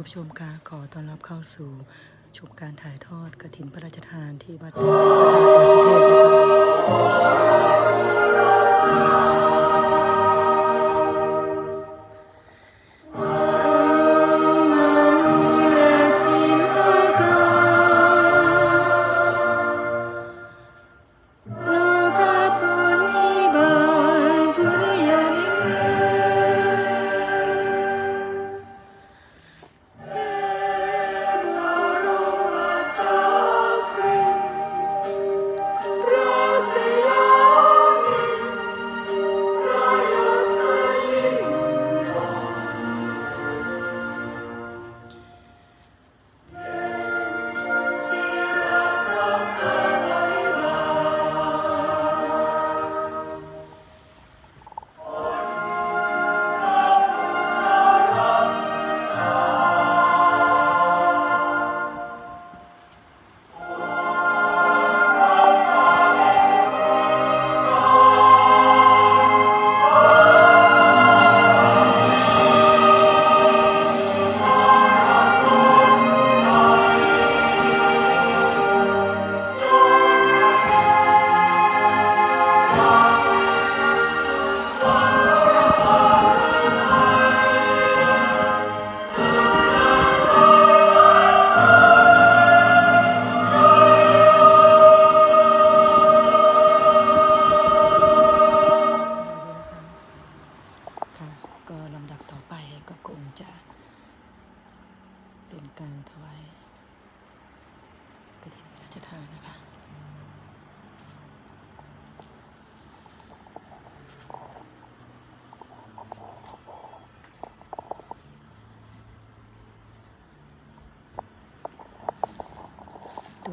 คุณผู้ชมคะขอต้อนรับเข้าสู่ชมการถ่ายทอดกระถินพระราชทานที่วัดพระธาตุดอยสุเทพนะคะ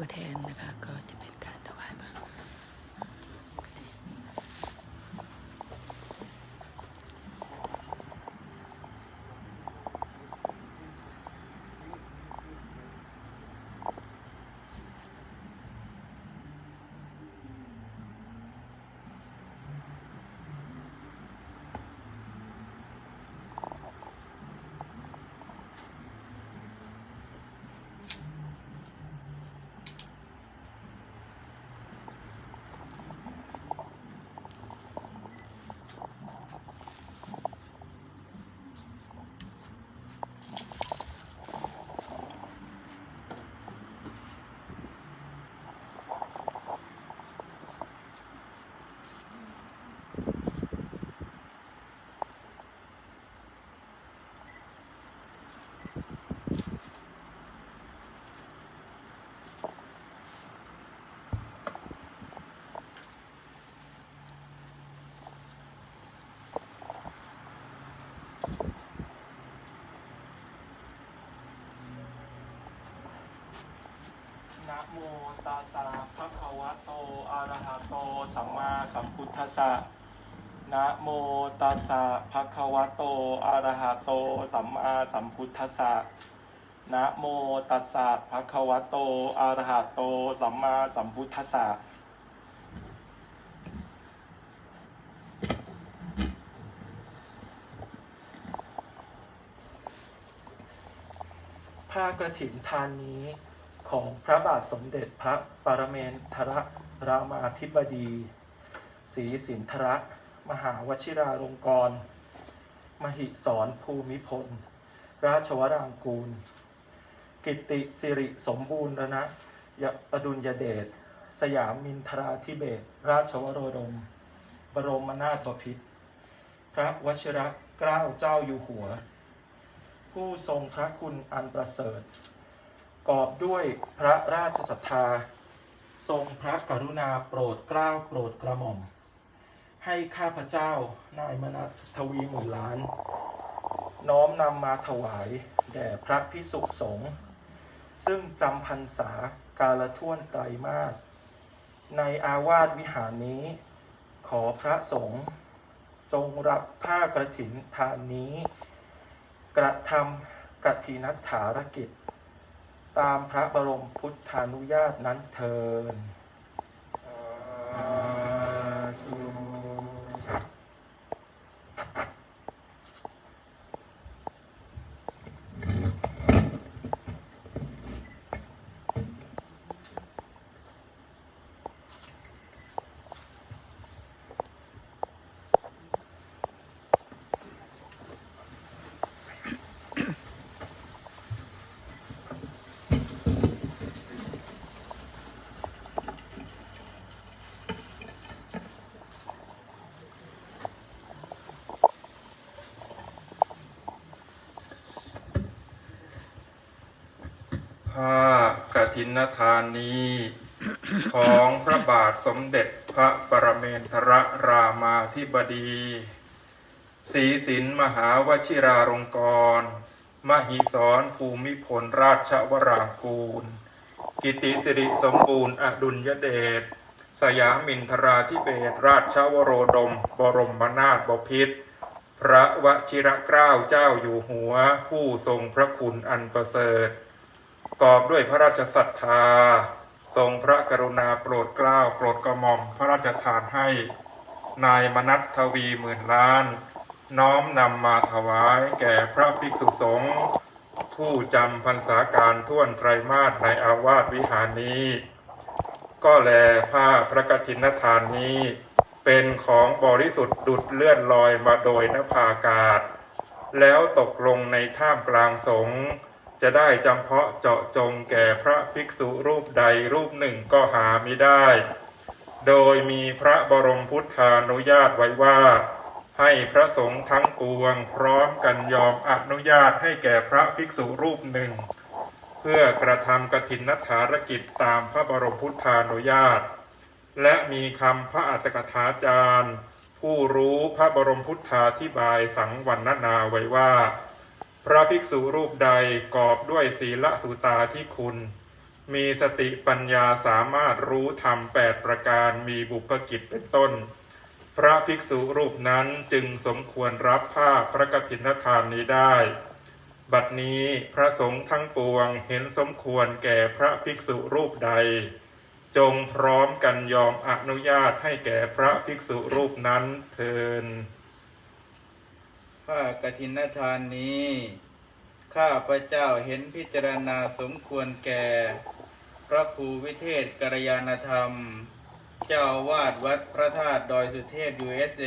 ตัวแทนนะคะก็จะเป็น นะโมตัสสะภะคะวะโตอะระหะโตสัมมาสัมพุทธัสสะนะโมตัสสะภะคะวะโตอะระหะโตสัมมาสัมพุทธัสสะนะโมตัสสะภะคะวะโตอะระหะโตสัมมาสัมพุทธัสสะผ้ากระถินทานนี้ ของพระบาทสมเด็จพระปรเมนทรรามาธิบดีศรีสินทรมหาวชิราลงกรณมหิสรภูมิพล ราชวรางกูล กิตติสิริสมบูรณนะยอดุลยเดช สยามมินทราธิเบศราชวโรดม บรมนาถบพิตรพระวชิรเกล้าเจ้าอยู่หัว ผู้ทรงพระคุณอันประเสริฐ กอบด้วยพระราชศรัทธา ทรงพระกรุณาโปรดเกล้าโปรดกระหม่อม ให้ข้าพเจ้านายมนัทวีหมื่นล้าน น้อมนำมาถวายแด่พระพิสุสงฆ์ซึ่งจำพรรษากาลท่วนไตรมาสในอาวาสวิหารนี้ ขอพระสงฆ์จงรับผ้ากระถินทานนี้ กระทำกฐินัฐารกิจ ตามพระบรมพุทธานุญาตนั้นเทินผ้า กฐินทานนี้ ของพระบาทสมเด็จพระปรเมนทรรามาธิบดีศรีสินมหาวชิราลงกรณ์มหิสรภูมิพลราชวรางกูล กิติสิริสมบูรณ์อดุลยเดชสยามินทราธิเบศรราชวโรดม บรมนาถบพิตรพระวชิรเกล้าเจ้าอยู่หัว ผู้ทรงพระคุณอันประเสริฐ กอบด้วยพระราชศรัทธา ทรงพระกรุณาโปรดเกล้าโปรดกระหม่อมพระราชทานให้ นายมนัททวีหมื่นล้าน น้อมนำมาถวายแก่พระภิกษุสงฆ์ผู้จำพรรษาการท่วนไตรมาสในอาวาสวิหารนี้ ก็แลผ้าพระกฐินทานนี้ เป็นของบริสุทธิ์ดุดเลื่อนลอยมาโดยนภาอากาศ แล้วตกลงในท่ามกลางสงฆ์ จะได้จำเพาะเจาะจงแก่พระภิกษุรูปใดรูปหนึ่งก็หาไมิได้ โดยมีพระบรมพุทธานุญาตไว้ว่า ให้พระสงฆ์ทั้งปวงพร้อมกันยอมอนุญาตให้แก่พระภิกษุรูปหนึ่ง เพื่อกระทำกฐินนัฐารกิจตามพระบรมพุทธานุญาต และมีคำพระอัตถกถาจารย์ ผู้รู้พระบรมพุทธาธิบายสังวรรณนาไว้ว่า พระภิกษุรูปใดกอบด้วยศีลสุตาที่คุณ มีสติปัญญาสามารถรู้ธรรมแปดประการมีบุพกิจเป็นต้น พระภิกษุรูปนั้นจึงสมควรรับผ้าพระกฐินทานนี้ได้ บัดนี้พระสงฆ์ทั้งปวงเห็นสมควรแก่พระภิกษุรูปใด จงพร้อมกันยอมอนุญาตให้แก่พระภิกษุรูปนั้นเทิน ผ้ากฐินทานนี้ ข้าพระเจ้าเห็นพิจารณาสมควรแก่ พระครูวิเทศกรยานธรรม เจ้าวาดวัดพระธาตุดอยสุเทพ USA เอ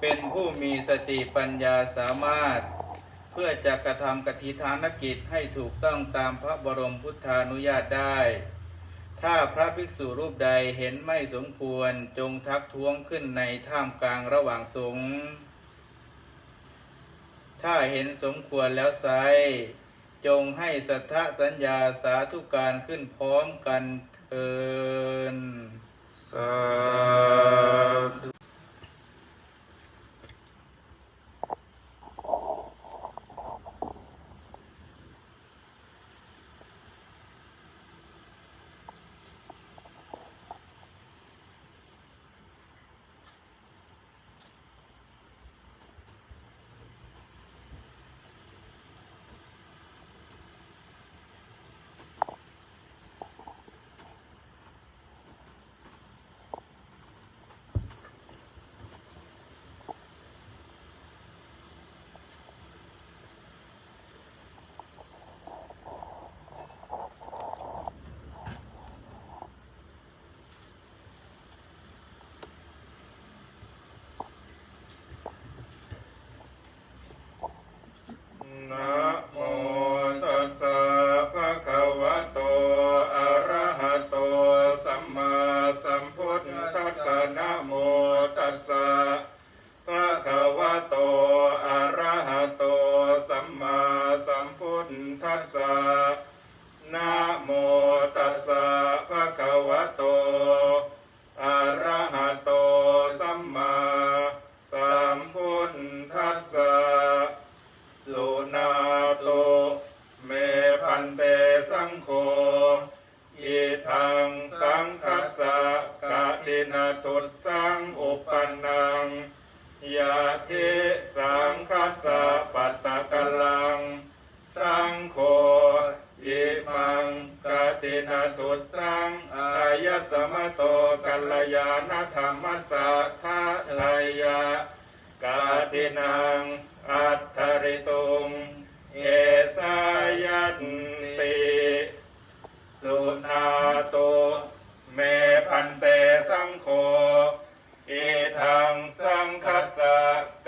เป็นผู้มีสติปัญญาสามารถ เพื่อจะกระทำกฐิฐานกิจให้ถูกต้องตามพระบรมพุทธานุญาตได้ ถ้าพระภิกษุรูปใดเห็นไม่สมควรจงทักท้วงขึ้นในท่ามกลางระหว่างสงฆ์ ถ้าเห็นสมควรแล้วไซจงให้สัทธสัญญาสาธุการขึ้นพร้อมกันเทินสาธุ นะโมตัสสะภะคะวะโต อะระหะโต สัมมาสัมพุทธัสสะนะโมตัสสะภะคะวะโต อะระหะโต สัมมาสัมพุทธัสสะนะโมตัสสะภะคะวะโต อะระหะโต สัมมาสัมพุทธัสสะ สุนาโตเมพันเตสังโฆอิทังสังคัสสะกะตินาตุสังอุปนนังยะทิสังคัสสะปัตตะกะลัง สังโฆอิมังกะตินาตุสังอายะส มโตกัลยาณธรรมสะทะทายะกาทินังอัตถริตุงเอสายันติสุนาโตเมพันเตสังโฆอิทังสังคัสสะ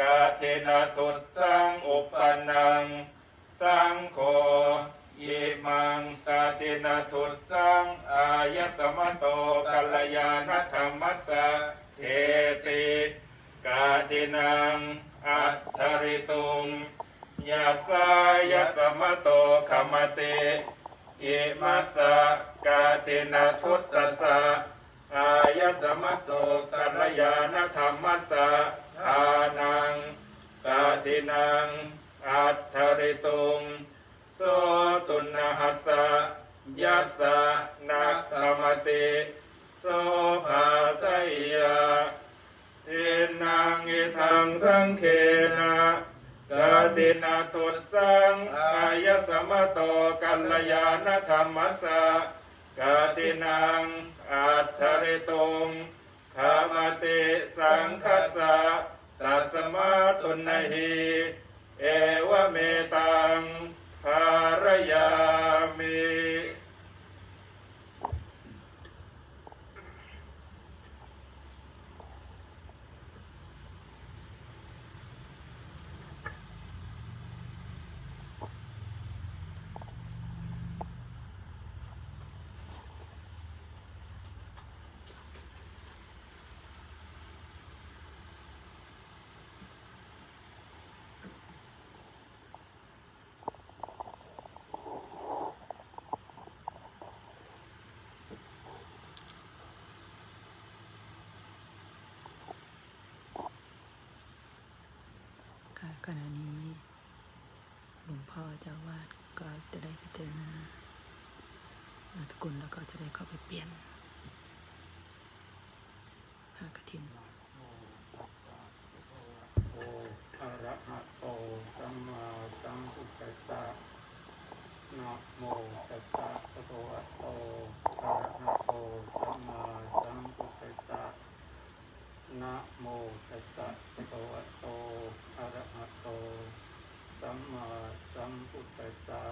กาทินาตุสังอุปนัง สังโฆอิมังกาตินาทุสังายสมโตกัลยาณธรรมัสสะเทติกาตินังอัตถริตุงยัสสายสมโตขมติอิมัสสะกาตินาทุตสัสสะอายสมัโตกัลยาณธรรมัสสะอานังกาตินังอัตถริตุงโสตุนหัสสะ ยัสสะนักขมติโสภาสยาทินังอิทังสังเคนะกาตินาตุสังอายสมโตกัลยาณธรรมัสสะกาตินังอัตถริตุงขามติสังคัสสะตัสมาตุนหิ เอวเมตังภารยามิ ค่ะ ขณะนี้หลวงพ่อเจ้าวาดก็จะได้พิจารณานามสกุลแล้วก็จะได้เข้าไปเปลี่ยนผ้ากฐินโออะระหะโตสัมมาสัมพุทธัสสะนะโมตัสสะภะคะวะโตอะระหะโตสัมมาสัมพุทธัสสะ นะโมตัสสะภะคะวะโตอะระหะโต สัมมาสัมพุทธัสสะ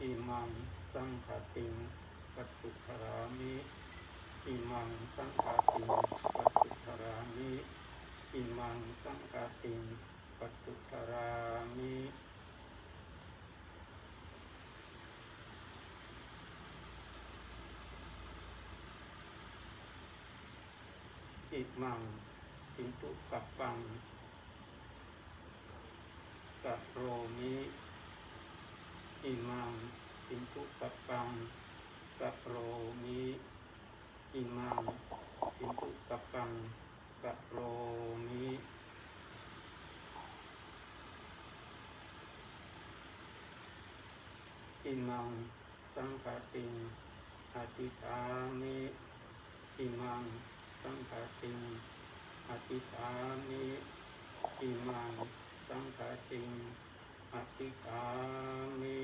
อิมังสังฆติงปัจจุคารามิอิมังสังฆติงปัจจุคารามิอิมังสังกาติงปัจจุตรามิ อิมังอินตุกัปปังกัโรมิอิมังอินตุกัปปังกัโรมิอิมังอินตุกัปปังกะโรมิอิมังสังฆติงอธิษฐามิอิมัง สังฆติงอธิษามิอิมังสังฆติงอธิษามิ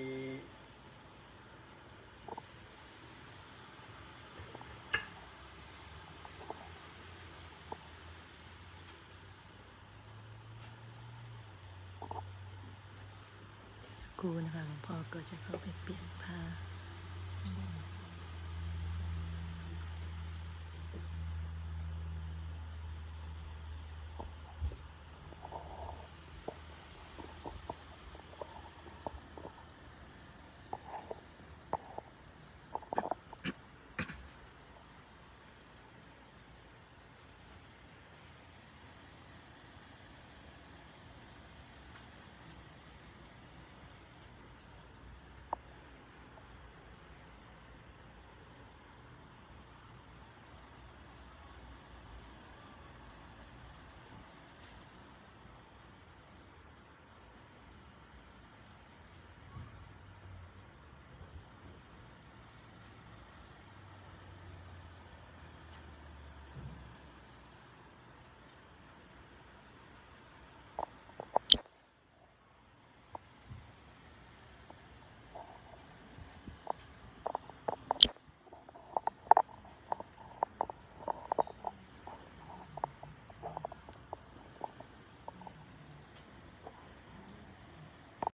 สักครู่นะคะหลวงพ่อก็จะเข้าไปเปลี่ยนผ้า